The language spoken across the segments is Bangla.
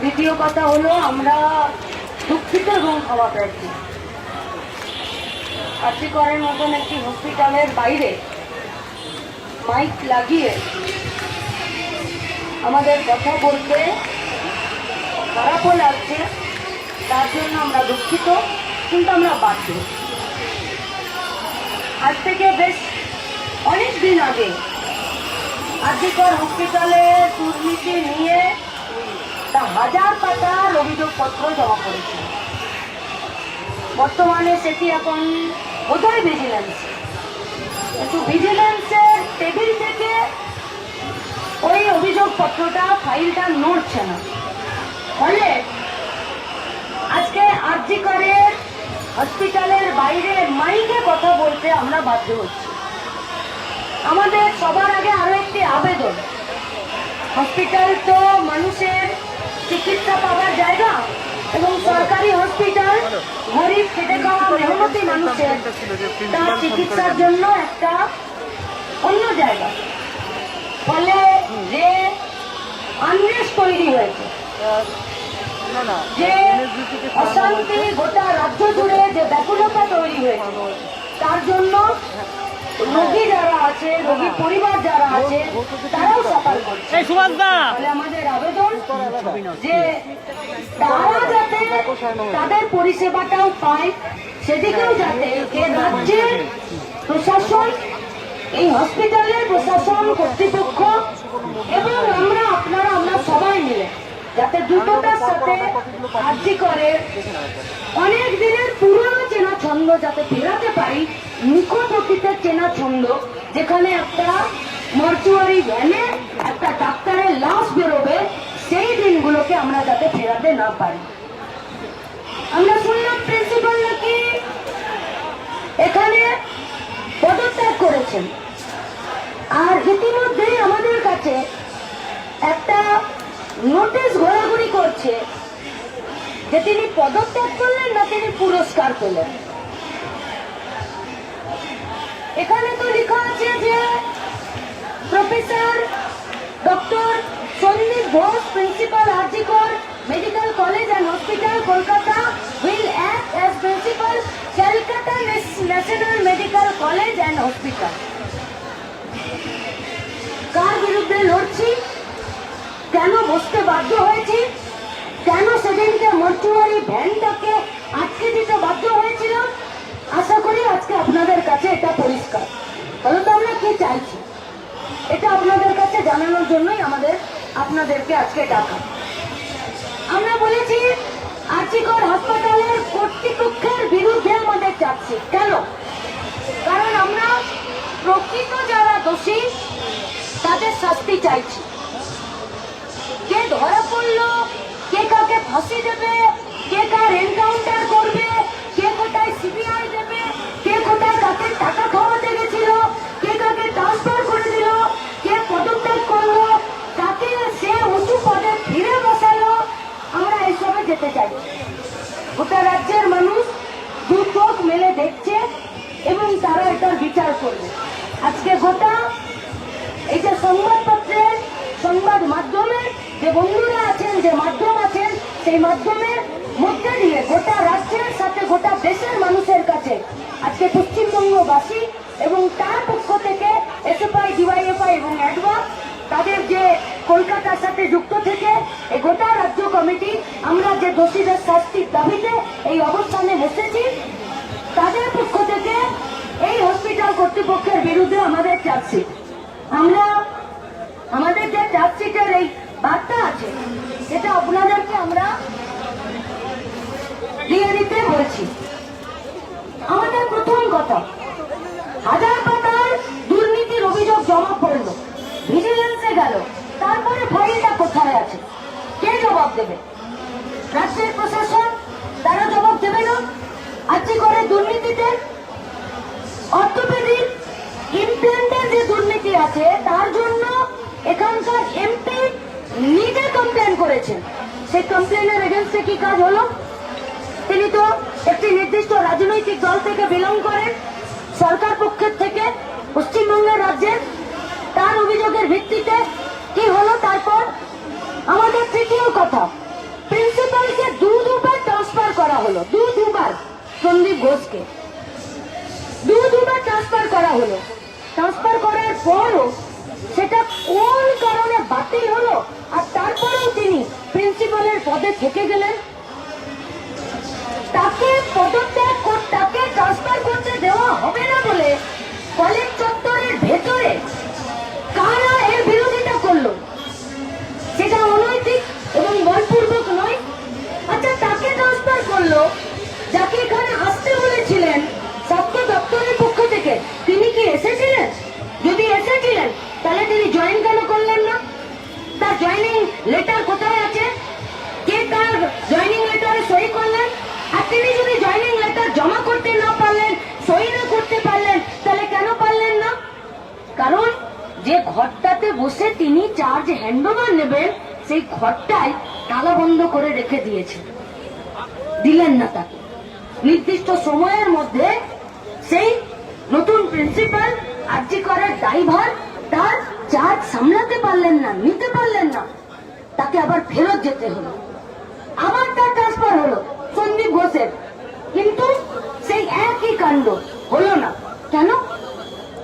দ্বিতীয় কথা হলো, আমরা দুঃখিত এবং ক্ষমা প্রার্থী আর্জি করার মতন একটি হসপিটালের বাইরে মাইক লাগিয়ে আমাদের কথা বলতে খারাপও লাগছে, তার জন্য আমরা দুঃখিত, কিন্তু আমরা বাধ্য। আজ থেকে বেশ অনেক দিন আগে আজিকর হসপিটালে দুর্নীতি নিয়ে তা হাজার পাতার অভিযোগপত্র জমা করেছে। বর্তমানে সেটি এখন বোধহয় ভিজিলেন্স কিন্তু ভিজিলেন্সের টেবিল থেকে ওই অভিযোগপত্রটা, ফাইলটা নড়ছে না। ফলে আজকে আরজি করে হসপিটালের বাইরে মাইকে কথা বলতে আমরা বাধ্য হচ্ছি। আমাদের সবার আগে আরও একটি আবেদন। হসপিটাল তো মানুষের চিকিৎসা পাওয়ার জায়গা এবং সরকারি হসপিটাল গরিব খেটে খাওয়া মানুষের তার চিকিৎসার জন্য একটা অন্য জায়গা। ফলে যে আনরেস তৈরি হয়েছে, যে অশান্তি গোটা রাজ্য জুড়ে যে ব্যাকুলতা তৈরি হয়েছে, তার জন্য রোগী যারা আছে রোগীর পরিবার যারা আছে তারাও সফল করছে। তাহলে আমাদের আবেদন যে তারা যাতে তাদের পরিষেবাটাও পায় সেদিকেও যাতে রাজ্যের প্রশাসন এই হসপিটালের প্রশাসন কর্তৃপক্ষ এবং আমরা আপনারা আমরা সবাই মিলে যাতে দ্রুততার সাথে আর্জি করে অনেক দিনের পুরনো চেনা ছন্দ যাতে ফেরাতে পারি অতীতের চেনা ছন্দ, যেখানে একটা মর্চুয়ারি ভ্যানে একটা ডাক্তারের লাশ বেরোবে, সেই দিনগুলোকে আমরা যাতে ফেরাতে না পারি। আমরা শুনলাম প্রিন্সিপাল নাকি এখানে পদত্যাগ করেছেন। আর ইতিমধ্যেই আমাদের কাছে একটা নোটিশ ঘোরাঘুরি করছে যে তিনি পদত্যাগ করলেন না তিনি পুরস্কার পেলেন। এখানে তো লেখা আছে যে professor doctor Sandip Ghosh, principal RG Kar medical college and hospital, Kolkata, will act as principal, Calcutta national medical college and hospital. কার বিরুদ্ধে লড়ছি? কেন বসতে বাধ্য হয়েছি? কেন সেদিনকে মর্চুয়ারি ভ্যানটাকে আটকে দিতে বাধ্য হয়েছিল? আশা করি আজকে আপনাদের কাছে এটা পরিষ্কার। তাহলে তো আমরা কি চাইছি? এটা আপনাদের কাছে জানানোর জন্যই আমাদের, আপনাদেরকে আজকে ডাকা। আমরা বলেছি, আর্চিকর হাসপাতালের কর্তৃপক্ষের বিরুদ্ধে আমাদের চাচ্ছি কেন? কারণ আমরা প্রকৃত যারা দোষী, তাদের শাস্তি চাইছি। কে ধরা পড়ল, কে কাকে ফাঁসি দেবে, কে কার এনকাউন্টার করবে যেতে চাই। গোটা রাজ্যের মানুষ দু চোখ মেলে দেখছে এবং তারা এটার বিচার করবে। আজকে গোটা এই যে সংবাদপত্রের সংবাদ মাধ্যমে যে বন্ধুরা আছেন, যে মাধ্যম আছেন, সেই মাধ্যমের মধ্যে দিয়ে গোটা রাজ্যের সাথে গোটা দেশের মানুষের কাছে আজকে পশ্চিমবঙ্গবাসী এবং তার পক্ষ থেকে এসএফআই ডিওয়াইএফআই এবং অ্যাডভা তাদের যে কলকাতার সাথে যুক্ত থেকে এই গোটা রাজ্য কমিটি, আমরা যে দোষীদের শাস্তির দাবিতে এই অবস্থানে বসেছি তাদের পক্ষ থেকে এই হসপিটাল কর্তৃপক্ষের বিরুদ্ধে আমাদের চার্জশিট। আমরা, আমাদের যে চার্জশিটের এই বার্তা আছে, সেটা আপনাদেরকে আমরা দিয়ে দিতে বলছি। আমাদের প্রথম কথা, হাজার পাতার দুর্নীতির অভিযোগ জমা পড়ল ভিজিলেন্সে গেল, তারপরে ফাইলটা কোথায় আছে? কে জবাব দেবে। রাজ্যের প্রশাসন তারা জবাব দেবে না। আজকে করে দুর্নীতিতে। অর্থোপেডিক ইমপ্ল্যান্টের যে দুর্নীতি আছে, তার জন্য এখানকার এমপি নিজে কমপ্লেন করেছেন। সেই কমপ্লেনের এগেনস্টে কি কাজ হলো? তিনি তো একটি নির্দিষ্ট রাজনৈতিক দল থেকে বিলং করেন। সরকার পক্ষের থেকে পশ্চিমবঙ্গের রাজ্যের তার অভিযোগের ভিত্তিতে কি হলো? তারপর আমার আসল কথা প্রিন্সিপালকে দু দুবার ট্রান্সফার করা হলো, দু দুবার, সন্দীপ ঘোষকে। দু দুবার ট্রান্সফার করা হলো। ট্রান্সফার করার পরও সেটা কোন কারণে বাতিল হলো আর তারপরেও তিনি প্রিন্সিপালের পদে থেকে গেলেন? তাকে পদত্যাগ তাকে ট্রান্সফার করতে দেওয়া হবে না বলে কলেজ চত্বরের ভেতরে কারা সেটা অনৈতিক এবং বলপূর্বক নয়। আচ্ছা তাকে ট্রান্সফার করল, যাকে এখানে আসতে বলেছিলেন স্বাস্থ্য দপ্তরের পক্ষ থেকে, তিনি কি এসেছিলেন? যদি এসেছিলেন, তাহলে তিনি জয়েন কেন করলেন না? তার জয়েনিং লেটার কোথায় আছে? কে তার জয়েনিং লেটারে সই করলেন? আর তিনি ঘরটাতে বসে তিনি চার্জ হ্যান্ডওভার নেবেন, সেই ঘরটাই তালা বন্ধ করে রেখে দিয়েছে। দিলেন না তাকে। নির্দিষ্ট সময়ের মধ্যে সেই নতুন প্রিন্সিপাল আর্জি করার ড্রাইভার তার চার্জ সামলাতে পারলেন না, নিতে পারলেন না। তাকে আবার ফেরত যেতে হলো। আবার তার ট্রান্সফার হলো সন্দীপ ঘোষের। কিন্তু সেই একই কাণ্ড হলো না। কেন?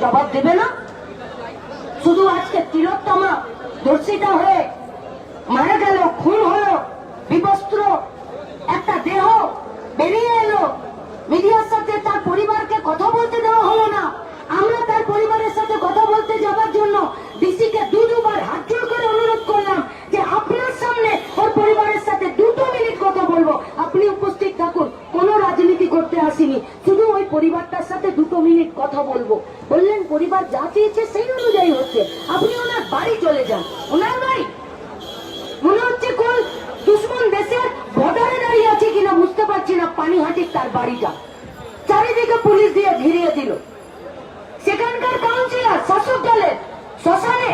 জবাব দেবে না? শুধু আজকে তিলোত্তমা দর্শিতা হয়ে মারা গেল, খুন হলো, বিবস্ত্র, একটা দেহ বেরিয়ে এলো। মিডিয়ার সাথে তার পরিবারকে কথা বলতে দেওয়া হলো না। আমরা তার পরিবারের সাথে কথা বলতে যাবার জন্য ডিসিকে দু দুবার হাত জোড় করে অনুরোধ করলাম যে আপনার সামনে ওর পরিবারের সাথে দুটো মিনিট কথা বলব। আপনি উপস্থিত থাকুন, কোনো রাজনীতি করতে আসিনি। শুধু ওই পরিবারটার সাথে দুটো মিনিট কথা বলব। বললেন, পরিবার যা চেয়েছে সেই অনুযায়ী হচ্ছে আপনি ওনার বাড়ি চলে যান ওনার বাড়ি মনে হচ্ছে কোন দুশ্মন দেশের বর্ডারে দাঁড়িয়ে আছে কিনা বুঝতে পারছি না পানিহাটির তার বাড়িটা চারিদিকে পুলিশ দিয়ে ঘিরিয়ে দিল সেখানকার কাউন্সিলর শাসক দলের শ্মশানে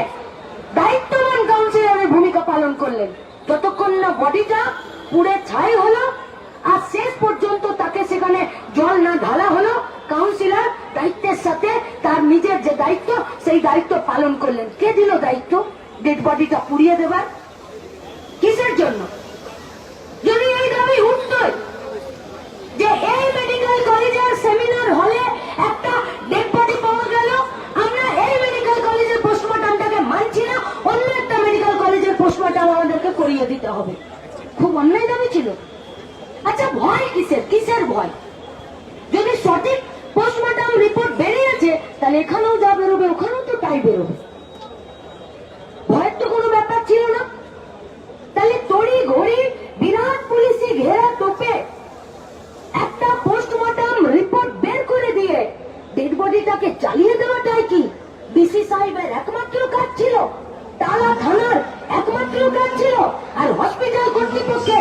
দায়িত্ববান কাউন্সিলরের ভূমিকা পালন করলেন। যতক্ষণ না বডিটা পুড়ে ছাই হলো, আর শেষ পর্যন্ত তাকে সেখানে জল না ঢালা হলো। কাউন্সিলর দায়িত্বের সাথে তার নিজের যে দায়িত্ব, সেই দায়িত্ব পালন করলেন। কে দিল দায়িত্ব? ডেড বডিটা পুড়িয়ে দেবার। কিসের জন্য? যদি এই দাবি উঠতই যে এই মেডিকেল কলেজের সেমিনার হলে একটা ডেড বডি পাওয়া গেল আমরা এই মেডিকেল কলেজের পোস্টমর্টমটাকে মানছি না অন্য একটা মেডিকেল পোস্টমর্টম আমাদেরকে করিয়ে দিতে হবে। খুব অন্যায় দাবি ছিল। আচ্ছা ভয় কিসের? কিসের ভয়? যদি সঠিক পোস্টমর্টম রিপোর্ট বেরিয়েছে, তাহলে এখানেও যা বেরোবে, ওখানেও তো তাই বেরোবে। ভয়ের তো কোনো ব্যাপার ছিল না। তাহলে তড়ি ঘড়ি, বিরাট ঘেরা তোপে একটা পোস্টমর্টম রিপোর্ট বের করে দিয়ে ডেড বডিটাকে চালিয়ে দেওয়াটাই কি? ডিসি সাহেবের একমাত্র কাজ ছিল? টালা থানার একমাত্র কাজ ছিল আর হসপিটাল কর্তৃপক্ষের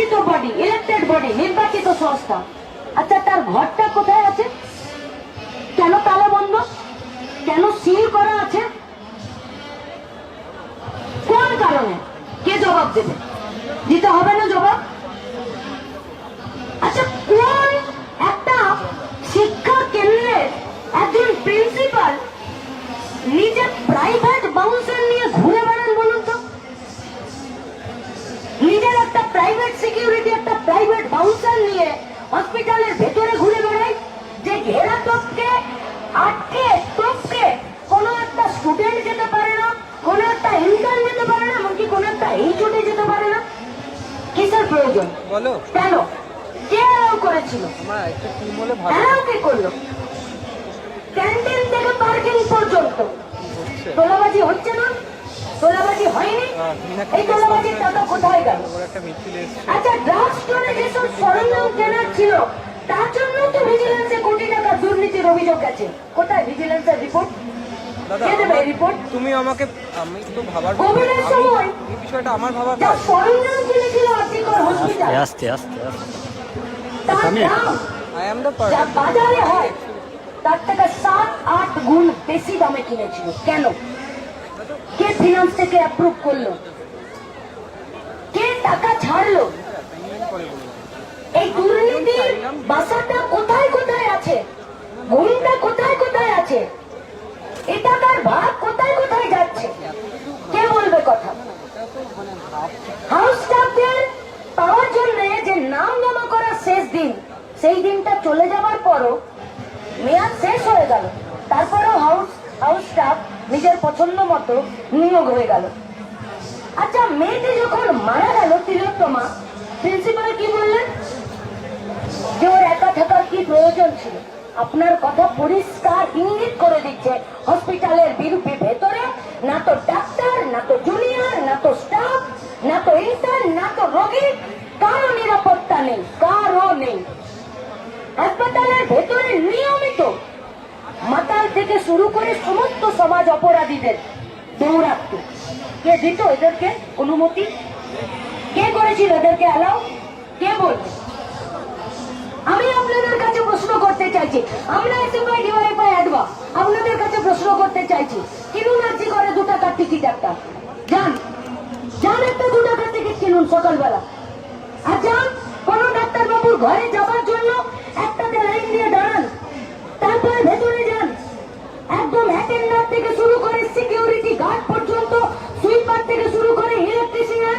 নির্বাচিত বডি ইলেক্টেড বডি নির্বাচিত সংস্থা। আচ্ছা তার ঘরটা কোথায় আছে? কেন তালা বন্ধ? কেন সিল করা আছে? কোন কারণে? কে জবাব দেবে? দিতে হবে না জবাব? আচ্ছা কোন একটা শিক্ষা কেন্দ্রের একজন প্রিন্সিপাল নিজের প্রাইভেট বাউন্সার নিয়ে ঘুরে বেড়ান বলুন তো? নিজের একটা প্রাইভেট সিকিউরিটি একটা প্রাইভেট বাউন্সার নিয়ে হসপিটালের ভেতরে ঘুরে বেড়ায় যে ঘেরা টপকে আটকে টপকে কোনো একটা স্টুডেন্ট যেতে পারে না কোনো একটা ইন্টার্ন যেতে পারে না এমনকি কোনো একটা এইচওডি যেতে পারে না। কিসের প্রয়োজন? বলো। কেন? কে অ্যালাউ করেছিল? অ্যালাউ কে করল? ক্যান্টিন থেকে পার্কিং পর্যন্ত। তোলাবাজি হচ্ছে না? তোলাবাজি হয়নি? আহ, এই তোলাবাজির টাকা কোথায় গেল? আচ্ছা ড্রাগ স্টোরে অভিযোগ গেছে কোথায়? ভিজিলেন্সের রিপোর্ট দাদা কে দেবে আমার- রিপোর্ট তুমি আমাকে আমি তো ভাবার কোভিডের আমি সময়। এই বিষয়টা আমার ভাবার যা কাজ। সরঞ্জাম কিনেছিল আর্থিকর হসপিটাল আস্তে আস্তে আস্তে আই এম দ্য যা বাজারে হয় তার থেকে সাত আট গুণ বেশি দামে কিনেছিল। কেন? কে ফিনান্স থেকে অ্যাপ্রুভ করল? কে টাকা ছাড়লো? এই বাসাটা কোথায় কোথায় আছে ঘুমটা কোথায় কোথায় আছে? এটা তার ভাগ কোথায় কোথায় যাচ্ছে? কে বলবে কথা? হাউস স্টাফদের পাওয়ার জন্য যে নাম জমা করার শেষ দিন, সেই দিনটা চলে যাওয়ার পরও মেয়াদ শেষ হয়ে গেল। তারপরেও হাউস হাউস স্টাফ নিজের পছন্দ মতো নিয়োগ হয়ে গেল। আচ্ছা মেয়েটি যখন মারা গেল, তিলোত্তমা প্রিন্সিপাল কি বললেন? যে ওর একা থাকার কি প্রয়োজন ছিল? আপনার কথা পরিষ্কার ইঙ্গিত করে দিচ্ছে। হসপিটালের বিরুদ্ধে ভেতরে, না তো ডাক্তার, না তো জুনিয়র না তো স্টাফ না তো ইন্টার্ন না তো রোগী, কারও নিরাপত্তা নেই, কারও নেই। হাসপাতালের ভেতরে নিয়মিত মাতাল থেকে শুরু করে সমস্ত সমাজ অপরাধীদের দৌড়াত্ম কে দিত এদেরকে অনুমতি? কে করেছিল এদেরকে অ্যালাউ কে বলছে? আমি আপনাদের কাছে প্রশ্ন করতে চাইছি আমরা এসএমআই ডিওয়াইফাই অ্যাডভা আপনাদের কাছে প্রশ্ন করতে চাইছি কিনুন আর্জি করে দু টাকার টিকিট একটা যান যান একটা দু টাকার টিকিট কিনুন সকালবেলা আর যান কোন ডাক্তারবাবুর ঘরে যাওয়ার জন্য একটাতে লাইন দিয়ে দাঁড়ান তারপরে ভেতরে যান একদম অ্যাটেন্ডার থেকে শুরু করে সিকিউরিটি গার্ড পর্যন্ত সুইপার থেকে শুরু করে ইলেকট্রিশিয়ান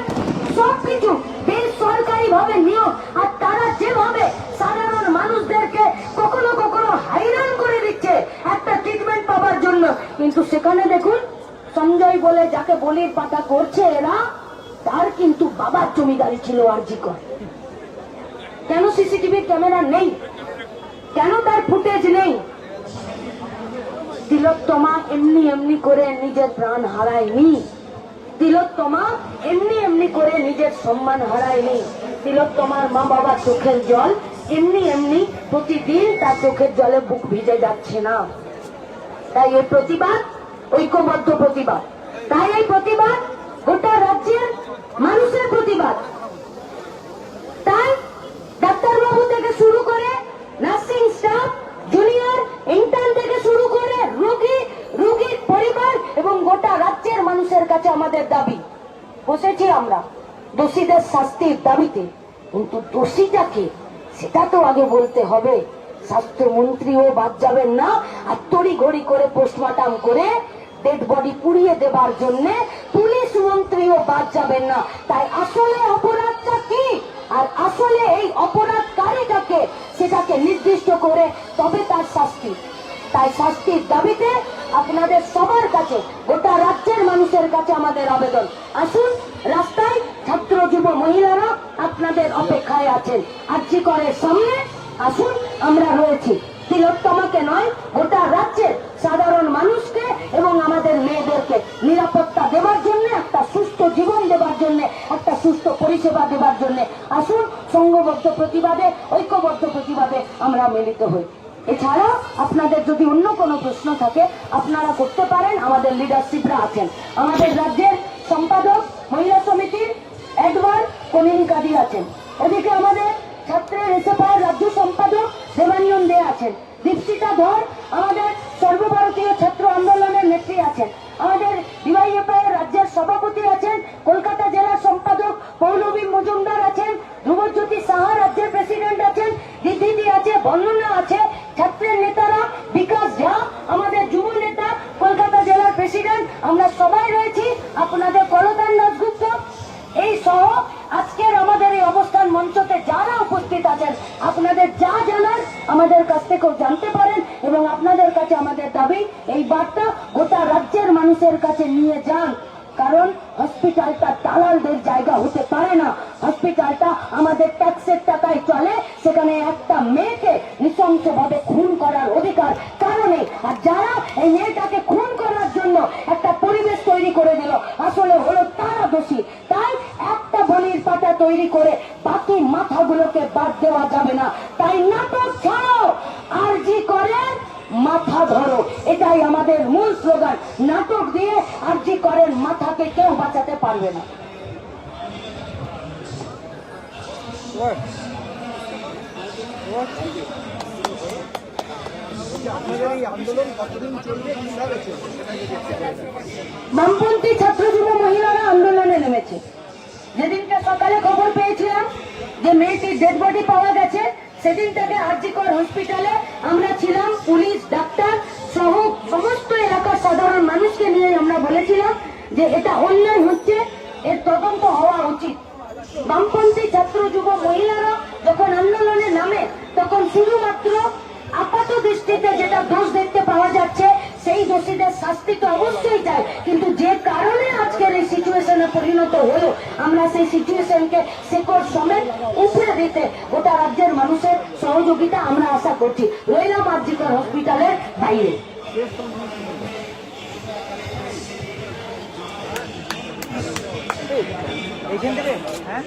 সবকিছু বেসরকারি ভাবে নিয়োগ আর তারা যেভাবে সাধারণ মানুষদেরকে কখনো কখনো হাইরান করে দিচ্ছে একটা ট্রিটমেন্ট পাওয়ার জন্য কিন্তু সেখানে দেখুন, সঞ্জয় বলে যাকে বলির পাতা করছে এরা, তার কিন্তু বাবার জমিদারি ছিল আরজি কর কেন সিসিটিভি ক্যামেরা নেই? কেন তার ফুটেজ নেই? তিলোত্তমা এমনি এমনি করে নিজের প্রাণ হারায়নি। তিলোত্তমা এমনি এমনি করে নিজের সম্মান হারায়নি। তিলোত্তমার মা বাবার চোখের জল এমনি এমনি প্রতিদিন তার চোখের জলে বুক ভিজে যাচ্ছে না। তাই এই প্রতিবাদ, ঐক্যবদ্ধ প্রতিবাদ। তাই এই প্রতিবাদ গোটা রাজ্যের মানুষের প্রতিবাদ। তাই ডাক্তারবাবু থেকে শুরু করে নার্সিং স্টাফ, জুনিয়র, ইন্টার্ন থেকে শুরু করে রোগী, রোগীর পরিবার এবং গোটা রাজ্যের মানুষের কাছে আমাদের দাবি। বসেছি আমরা দোষীদের শাস্তির দাবিতে। কিন্তু দোষীটাকে সেটা তো আগে বলতে হবে। স্বাস্থ্যমন্ত্রীও বাদ যাবেন না। আর তড়ি ঘড়ি করে পোস্টমর্টম করে ডেড বডি পুড়িয়ে দেবার জন্য পুলিশ মন্ত্রীও বাদ যাবেন না। তাই আসলে অপরাধটা কি? আর আসলে এই অপরাধকারীটাকে, সেটাকে নির্দিষ্ট করে তবে তার শাস্তি। তাই শাস্তির দাবিতে আপনাদের সবার কাছে, গোটা রাজ্যের মানুষের কাছে আমাদের আবেদন। আসুন, রাস্তায় ছাত্র, যুব, মহিলারা আপনাদের অপেক্ষায় আছেন। আর্জি করের সামনে। আসুন, আমরা রয়েছি। তিলোত্তমাকে নয়, গোটা রাজ্যের সাধারণ মানুষকে এবং আমাদের মেয়েদেরকে নিরাপত্তা দেওয়ার জন্য, একটা সুস্থ জীবন দেওয়ার জন্য, একটা সুস্থ পরিষেবা দেওয়ার জন্য। আসুন, সংঘবদ্ধ প্রতিবাদে, ঐক্যবদ্ধ প্রতিবাদে আমরা মিলিত হই। এছাড়া আপনাদের যদি অন্য কোনো প্রশ্ন থাকে, আপনারা করতে পারেন, আমাদের লিডারশিপরা আছেন। আমাদের রাজ্যের সম্পাদক, মহিলা সমিতির এডওয়ার্ড কমিউনিকাদি আছেন ওদিকে আমাদের ছাত্রের এসএফআই রাজ্য সম্পাদক দেবানিয়ন দে আছেন দীপশিতা ধর আমাদের সর্বভারতীয় ছাত্র আন্দোলনের নেত্রী আছেন। আমাদের ডিওয়াইএফআই রাজ্যের সভাপতি আছেন, কলকাতা জেলার সম্পাদক পৌলবী মজুমদার আছেন, ধ্রুবজ্যোতি সাহা রাজ্যের প্রেসিডেন্ট আছেন দিদি আছে বর্ণনা আছে, ছাত্রের নেতারা, বিকাশ ঝা, আমাদের যুব নেতা, কলকাতা জেলার প্রেসিডেন্ট, আমরা সবাই রয়েছি, আপনাদের কলতান দাসগুপ্ত এই সহ আজকের আমাদের এই অবস্থান মঞ্চতে যারা উপস্থিত আছেন, আপনাদের যা জানার আমাদের কাছ থেকেও জানতে পারেন বার্তা গোটা রাজ্যের মানুষের কাছে নিয়ে যান। কারণ হসপিটালটা দালালদের জায়গা হতে পারে না। হসপিটালটা আমাদের ট্যাক্সের টাকায় চলে, সেখানে একটা মেয়েকে নৃশংসভাবে খুন করার অধিকার কারণে আর যারা এই মেয়েটাকে খুন করার জন্য একটা পরিবেশ তৈরি করে দিল, আসলে হলো তারা দোষী। তাই একটা বলির পাতা তৈরি করে বাকি মাথাগুলোকে বাদ দেওয়া যাবে না। তাই নাটক ছাড়ো। আর জি করে মাথা ধরো। এটাই আমাদের মূল স্লোগান নাটক দিয়ে আর্জি করেন, মাথাকে কেউ বাঁচাতে পারবে না। বামপন্থী ছাত্র যুব মহিলারা আন্দোলনে নেমেছে। যেদিনকে সকালে খবর পেয়েছিলাম যে মেয়েটির ডেড বডি পাওয়া গেছে সেদিন থেকে আরজিকর হসপিটালে আমরা ছিলাম, পুলিশ, ডাক্তার সহ সমস্ত এলাকার সাধারণ মানুষকে নিয়ে আমরা বলেছিলাম যে এটা অন্যায় হচ্ছে, এর তদন্ত হওয়া উচিত। বামপন্থী ছাত্র যুব মহিলারা যখন আন্দোলনে নামে, তখন শুধুমাত্র আপাত দৃষ্টিতে যেটা দোষ দেখতে পাওয়া যাচ্ছে সেই দোষীদের শাস্তি তো অবশ্যই চাই। কিন্তু যে কারণে আজকের এই সিচুয়েশনে পরিণত হলো, আমরা সেই সিচুয়েশনকে শেকড় সমেত উপরে দিতে গোটা রাজ্যের মানুষের সহযোগিতা আমরা আশা করছি। রইলাম আর্জিকর হসপিটালের বাইরে। এইখান থেকে হ্যাঁ?